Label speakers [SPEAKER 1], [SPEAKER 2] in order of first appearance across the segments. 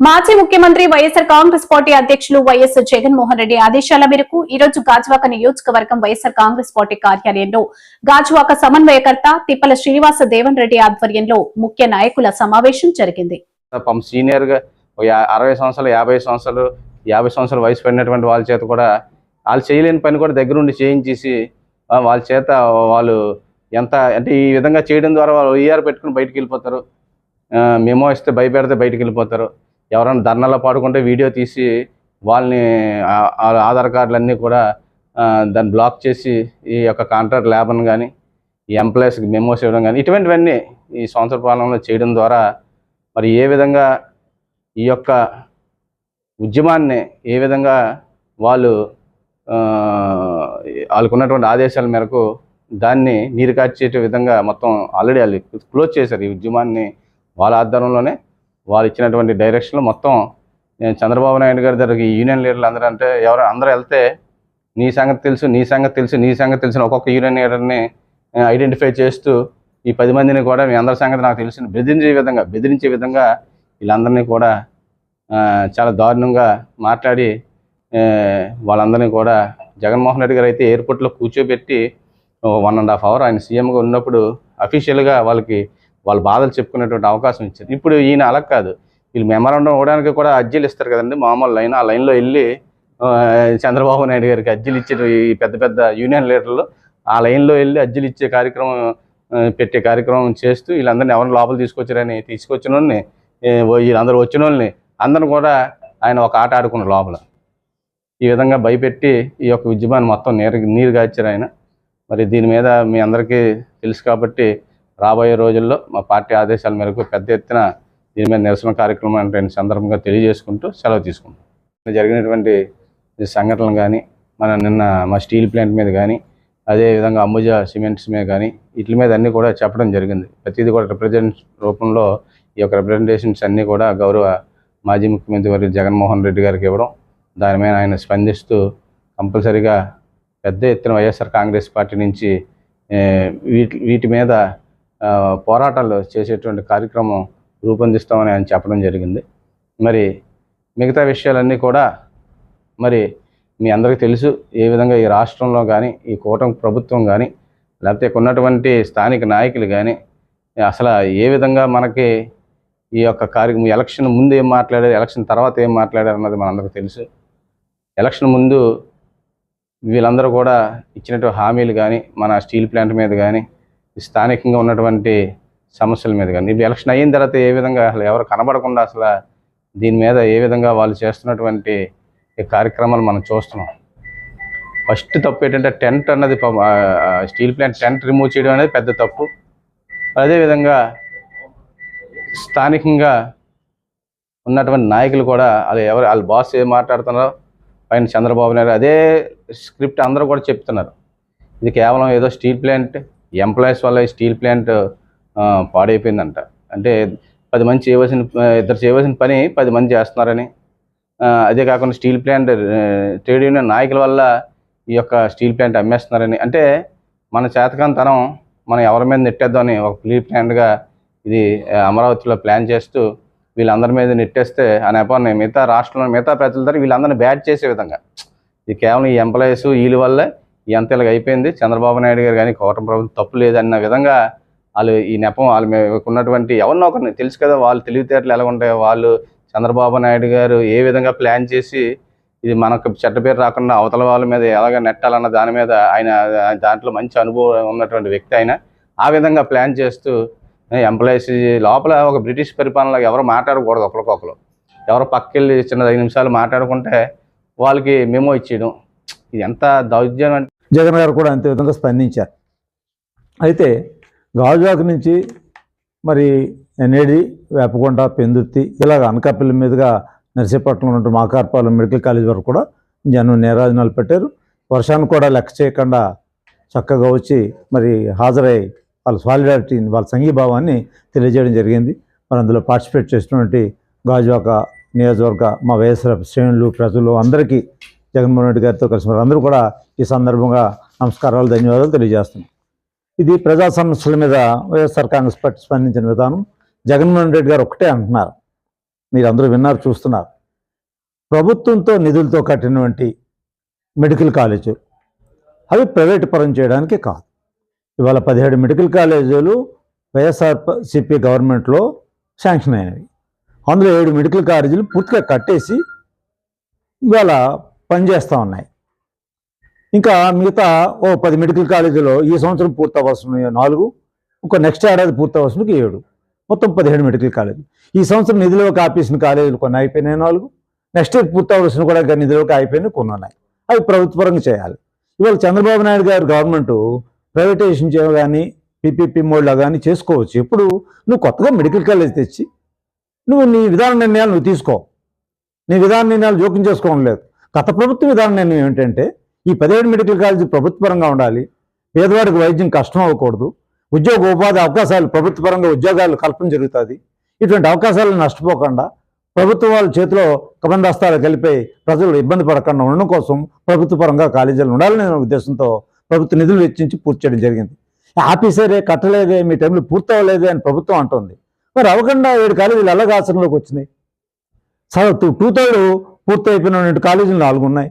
[SPEAKER 1] మాజీ ముఖ్యమంత్రి వైఎస్ఆర్ కాంగ్రెస్ పార్టీ అధ్యక్షులు వైఎస్ జగన్మోహన్ రెడ్డి ఆదేశాల మేరకు ఈ రోజు గాజువాక నియోజకవర్గం వైఎస్ఆర్ కాంగ్రెస్ పార్టీ కార్యాలయంలో గాజువాక సమన్వయకర్త తిప్పల శ్రీనివాస దేవన్ రెడ్డి ఆధ్వర్యంలో ముఖ్య నాయకుల సమావేశం జరిగింది.
[SPEAKER 2] పాపం సీనియర్గా అరవై సంవత్సరాలు యాభై సంవత్సరాలు యాభై సంవత్సరాలు వయసు పడినటువంటి వాళ్ళ చేత కూడా వాళ్ళు చేయలేని పని కూడా దగ్గరుండి చేయించేసి వాళ్ళ చేత వాళ్ళు ఎంత అంటే ఈ విధంగా చేయడం ద్వారా వాళ్ళు ఈఆర్ పెట్టుకుని బయటకు వెళ్ళిపోతారు. మేమో ఇస్తే భయపెడితే బయటకు వెళ్ళిపోతారు. ఎవరైనా ధర్నాలో పాడుకుంటే వీడియో తీసి వాళ్ళని ఆ- ఆధార్ కార్డులన్నీ కూడా దాన్ని బ్లాక్ చేసి ఈ యొక్క కాంట్రాక్ట్ లేబర్ని కానీ ఈ ఎంప్లాయీస్కి మెమోస్ ఇవ్వడం కానీ ఇటువంటివన్నీ ఈ సంవత్సర పాలనలో చేయడం ద్వారా మరి ఏ విధంగా ఈ యొక్క ఉద్యమాన్ని ఏ విధంగా వాళ్ళు వాళ్ళకున్నటువంటి వాళ్ళకు ఉన్నటువంటి ఆదేశాల మేరకు దాన్ని నీరు కాచేట విధంగా మొత్తం ఆల్రెడీ వాళ్ళు క్లోజ్ చేశారు ఈ ఉద్యమాన్ని వాళ్ళ ఆధ్వర్యంలోనే. వాళ్ళు ఇచ్చినటువంటి డైరెక్షన్లో మొత్తం నేను చంద్రబాబు నాయుడు గారి దగ్గరికి యూనియన్ లీడర్లు అందరూ అంటే ఎవరు అందరూ వెళ్తే నీ సంగతి తెలుసు నీ సంగతి తెలుసు నీ సంగతి తెలిసిన ఒక్కొక్క యూనియన్ లీడర్ని ఐడెంటిఫై చేస్తూ ఈ పది మందిని కూడా మీ అందరి సంగతి నాకు తెలిసిన బెదిరించే విధంగా బెదిరించే విధంగా వీళ్ళందరినీ కూడా చాలా దారుణంగా మాట్లాడి వాళ్ళందరినీ కూడా జగన్మోహన్ రెడ్డి గారు అయితే ఎయిర్పోర్ట్లో కూర్చోబెట్టి వన్ అండ్ హాఫ్ అవర్ ఆయన సీఎంగా ఉన్నప్పుడు అఫీషియల్గా వాళ్ళకి వాళ్ళ బాధలు చెప్పుకునేటువంటి అవకాశం ఇచ్చారు ఇప్పుడు ఈయన అలా కాదు. వీళ్ళు మెమరాండం ఇవ్వడానికి కూడా అర్జీలు ఇస్తారు కదండి. మామూలు లైన్ ఆ లైన్లో వెళ్ళి చంద్రబాబు నాయుడు గారికి అర్జీలు ఇచ్చిన ఈ పెద్ద పెద్ద యూనియన్ లీడర్లు ఆ లైన్లో వెళ్ళి అర్జీలు ఇచ్చే కార్యక్రమం పెట్టే కార్యక్రమం చేస్తూ వీళ్ళందరినీ ఎవరిని లోపల తీసుకొచ్చారని తీసుకొచ్చిన వాళ్ళని వీళ్ళందరూ వచ్చిన వాళ్ళని అందరిని కూడా ఆయన ఒక ఆట ఆడుకున్న లోపల. ఈ విధంగా భయపెట్టి ఈ యొక్క ఉద్యమాన్ని మొత్తం నీరు నీరుగార్చారు ఆయన. మరి దీని మీద మీ అందరికీ తెలుసు కాబట్టి రాబోయే రోజుల్లో మా పార్టీ ఆదేశాల మేరకు పెద్ద ఎత్తున దీని మీద నిరసన కార్యక్రమం అంటే సందర్భంగా తెలియజేసుకుంటూ సెలవు తీసుకుంటాం జరిగినటువంటి సంఘటనలు కానీ మన నిన్న మా స్టీల్ ప్లాంట్ మీద కానీ అదేవిధంగా అంబుజా సిమెంట్స్ మీద కానీ వీటి మీద అన్నీ కూడా చెప్పడం జరిగింది. ప్రతిదీ కూడా రిప్రజెంట్ రూపంలో ఈ యొక్క రిప్రజెంటేషన్స్ అన్నీ కూడా గౌరవ మాజీ ముఖ్యమంత్రి వారి జగన్మోహన్ రెడ్డి గారికి ఇవ్వడం దాని మీద ఆయన స్పందిస్తూ కంపల్సరీగా పెద్ద ఎత్తున వైఎస్ఆర్ కాంగ్రెస్ పార్టీ నుంచి వీటి వీటి మీద పోరాటాలు చేసేటువంటి కార్యక్రమం రూపొందిస్తామని ఆయన చెప్పడం జరిగింది. మరి మిగతా విషయాలన్నీ కూడా మరి మీ అందరికీ తెలుసు. ఏ విధంగా ఈ రాష్ట్రంలో కానీ ఈ కూటమి ప్రభుత్వం కానీ లేకపోతే ఉన్నటువంటి స్థానిక నాయకులు కానీ అసలు ఏ విధంగా మనకి ఈ యొక్క కార్యక్రమం ఎలక్షన్ ముందు ఏం మాట్లాడారు ఎలక్షన్ తర్వాత ఏం మాట్లాడారు అన్నది మనందరికీ తెలుసు. ఎలక్షన్ ముందు వీళ్ళందరూ కూడా ఇచ్చినట్టు హామీలు కానీ మన స్టీల్ ప్లాంట్ మీద కానీ స్థానికంగా ఉన్నటువంటి సమస్యల మీద కానీ ఇప్పుడు ఎలక్షన్ అయిన తర్వాత ఏ విధంగా అసలు ఎవరు కనబడకుండా అసలు దీని మీద ఏ విధంగా వాళ్ళు చేస్తున్నటువంటి ఈ కార్యక్రమాలు మనం చూస్తున్నాం. ఫస్ట్ తప్పు ఏంటంటే టెంట్ అన్నది స్టీల్ ప్లాంట్ టెంట్ రిమూవ్ చేయడం అనేది పెద్ద తప్పు. అదేవిధంగా స్థానికంగా ఉన్నటువంటి నాయకులు కూడా వాళ్ళు ఎవరు వాళ్ళ బాస్ ఏం మాట్లాడుతున్నారో పైన చంద్రబాబు నాయుడు అదే స్క్రిప్ట్ అందరూ కూడా చెప్తున్నారు. ఇది కేవలం ఏదో స్టీల్ ప్లాంట్ ఎంప్లాయీస్ వల్ల ఈ స్టీల్ ప్లాంట్ పాడైపోయిందంట. అంటే పది మంది చేయవలసిన ఇద్దరు చేయవలసిన పని పది మంది చేస్తున్నారని. అదే కాకుండా స్టీల్ ప్లాంట్ ట్రేడ్ యూనియన్ నాయకుల వల్ల ఈ యొక్క స్టీల్ ప్లాంట్ అమ్మేస్తున్నారని. అంటే మన చేతకాంతనం మనం ఎవరి మీద నెట్టేద్దామని ఒక ప్రీ ప్లాంట్గా ఇది అమరావతిలో ప్లాన్ చేస్తూ వీళ్ళందరి మీద నెట్టేస్తే ఆ నెపాన్ని మిగతా రాష్ట్రంలో మిగతా ప్రజల ద్వారా వీళ్ళందరినీ బ్యాడ్ చేసే విధంగా. ఇది కేవలం ఈ ఎంప్లాయీస్ వీళ్ళ వల్లే ఈ ఇలాగ అయిపోయింది. చంద్రబాబు నాయుడు గారు కానీ కోటం ప్రభుత్వం తప్పు లేదన్న విధంగా వాళ్ళు ఈ నెపం వాళ్ళు ఉన్నటువంటి ఎవరినో ఒకరిని తెలుసు కదా వాళ్ళు తెలివితేటలు ఎలా ఉంటాయో వాళ్ళు చంద్రబాబు నాయుడు గారు ఏ విధంగా ప్లాన్ చేసి ఇది మనకు చెడ్డ పేరు రాకుండా అవతల వాళ్ళ మీద ఎలాగ నెట్టాలన్న దాని మీద ఆయన దాంట్లో మంచి అనుభవం ఉన్నటువంటి వ్యక్తి ఆయన. ఆ విధంగా ప్లాన్ చేస్తూ ఎంప్లాయీస్ లోపల ఒక బ్రిటిష్ పరిపాలనలో ఎవరు మాట్లాడకూడదు ఒకరికొకరు. ఎవరు పక్కెళ్ళి చిన్న ఐదు నిమిషాలు మాట్లాడుకుంటే వాళ్ళకి మెమో ఇచ్చేయడం. ఇది ఎంత దౌర్జన్యం
[SPEAKER 3] జగన్ గారు కూడా అంతే విధంగా స్పందించారు. అయితే గాజువాక నుంచి మరి ఎన్ఏడి వేపకొండ పెందుర్తి ఇలాగ అనకాపల్లి మీదుగా నర్సీపట్నం నుండి మాకార్పాలెం మెడికల్ కాలేజ్ వరకు కూడా జనం నేరాజనాలు పెట్టారు. వర్షాన్ని కూడా లెక్క చేయకుండా చక్కగా వచ్చి మరి హాజరై వాళ్ళ సాలిడారిటీని వాళ్ళ సంఘీభావాన్ని తెలియజేయడం జరిగింది. మరి అందులో పార్టిసిపేట్ చేసినటువంటి గాజువాక నియోజకవర్గ మా వైఎస్ఆర్ శ్రేణులు ప్రజలు అందరికీ జగన్మోహన్ రెడ్డి గారితో కలిసి అందరూ కూడా ఈ సందర్భంగా నమస్కారాలు ధన్యవాదాలు తెలియజేస్తున్నాం. ఇది ప్రజా సమస్యల మీద వైఎస్ఆర్ కాంగ్రెస్ పార్టీ స్పందించిన విధానం. జగన్మోహన్ రెడ్డి గారు ఒకటే అంటున్నారు. మీరు అందరూ విన్నారు చూస్తున్నారు. ప్రభుత్వంతో నిధులతో కట్టినటువంటి మెడికల్ కాలేజీ అవి ప్రైవేటు పరం చేయడానికి కాదు. ఇవాళ పదిహేడు మెడికల్ కాలేజీలు వైఎస్ఆర్ సిపి గవర్నమెంట్లో శాంక్షన్ అయినవి. అందులో ఏడు మెడికల్ కాలేజీలు పూర్తిగా కట్టేసి ఇవాళ పనిచేస్తూ ఉన్నాయి. ఇంకా మిగతా ఓ పది మెడికల్ కాలేజీలో ఈ సంవత్సరం పూర్తవలసిన నాలుగు ఇంకో నెక్స్ట్ ఏడాది పూర్తి ఏడు. మొత్తం పదిహేడు మెడికల్ కాలేజీలు. ఈ సంవత్సరం నిధిలోకి ఆపేసిన కాలేజీలు కొన్ని అయిపోయినాయి నాలుగు. నెక్స్ట్ ఇయర్ పూర్తవలసిన కూడా నిధులకు నిధిలోకి అయిపోయినాయి కొన్ని ఉన్నాయి. అవి ప్రభుత్వపరంగా చేయాలి. ఇవాళ చంద్రబాబు నాయుడు గారు గవర్నమెంట్ ప్రైవేటైజేషన్ చేయ కానీ పీపీపీ మోడ్లో కానీ చేసుకోవచ్చు. ఎప్పుడు? నువ్వు కొత్తగా మెడికల్ కాలేజ్ తెచ్చి నువ్వు నీ విధాన నిర్ణయాలు నువ్వు తీసుకో. నీ విధాన నిర్ణయాలు జోక్యం చేసుకోవడం లేదు. గత ప్రభుత్వ విధానం నేను ఏంటంటే ఈ పదిహేడు మెడికల్ కాలేజీ ప్రభుత్వపరంగా ఉండాలి పేదవాడికి వైద్యం కష్టం అవ్వకూడదు ఉద్యోగ ఉపాధి అవకాశాలు ప్రభుత్వపరంగా ఉద్యోగాలు కల్పన జరుగుతుంది ఇటువంటి అవకాశాలను నష్టపోకుండా ప్రభుత్వం వాళ్ళ చేతిలో కబందస్తాలు కలిపే ప్రజలు ఇబ్బంది పడకుండా ఉండడం కోసం ప్రభుత్వపరంగా కాలేజీలు ఉండాలనే ఉద్దేశంతో ప్రభుత్వ నిధులు వెచ్చించి పూర్తి చేయడం జరిగింది. ఆఫీసరే కట్టలేదే మీ టైంలో పూర్తి అవ్వలేదే అని ప్రభుత్వం అంటుంది. మరి అవకుండా ఏడు కాలేజీలు ఎలాగ ఆచరణలోకి వచ్చినాయి టూ థర్డ్ పూర్తి అయిపోయిన కాలేజీలు నాలుగు ఉన్నాయి.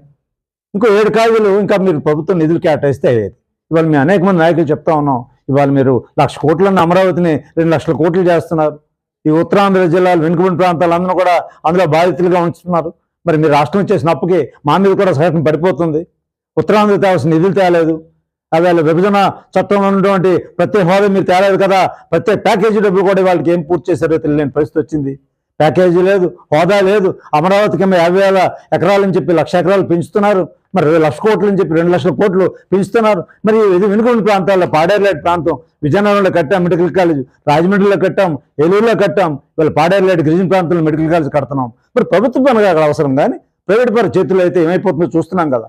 [SPEAKER 3] ఇంకో ఏడు కాలేజీలు ఇంకా మీరు ప్రభుత్వం నిధులు కేటాయిస్తే అయ్యేది ఇవాళ మీ అనేక మంది నాయకులు చెప్తా ఉన్నాం. ఇవాళ మీరు లక్ష కోట్లన్న అమరావతిని రెండు లక్షల కోట్లు చేస్తున్నారు. ఈ ఉత్తరాంధ్ర జిల్లాలు వెనుకబడిన ప్రాంతాలు అందరూ కూడా అందులో బాధితులుగా ఉంచుతున్నారు. మరి మీరు రాష్ట్రం చేసిన అప్పుకి మా మీద కూడా సగం పడిపోతుంది. ఉత్తరాంధ్ర తేవాల్సిన నిధులు తేలేదు. అవేళ విభజన చట్టంలో ఉన్నటువంటి ప్రత్యేక హోదా మీరు తేలేదు కదా. ప్రత్యేక ప్యాకేజీ డబ్బులు కూడా వాళ్ళకి ఏం పూర్తి చేశారో తెలియని పరిస్థితి వచ్చింది. ప్యాకేజీ లేదు హోదా లేదు. అమరావతికి కింద యాభై వేల ఎకరాలని చెప్పి లక్ష ఎకరాలు పెంచుతున్నారు. మరి రెండు లక్ష కోట్లు అని చెప్పి రెండు లక్షల కోట్లు పెంచుతున్నారు. మరి ఇది వెనుకొండ ప్రాంతాల్లో పాడేరులేటి ప్రాంతం విజయనగరంలో కట్టాం మెడికల్ కాలేజ్ రాజమండ్రిలో కట్టాం ఏలూరులో కట్టాం. ఇవాళ పాడేరులేటి గిరిజన ప్రాంతంలో మెడికల్ కాలేజ్ కడుతున్నాం. మరి ప్రభుత్వ పనులు అక్కడ అవసరం కానీ ప్రైవేట్ పర చేతుల్లో అయితే ఏమైపోతుందో చూస్తున్నాం కదా.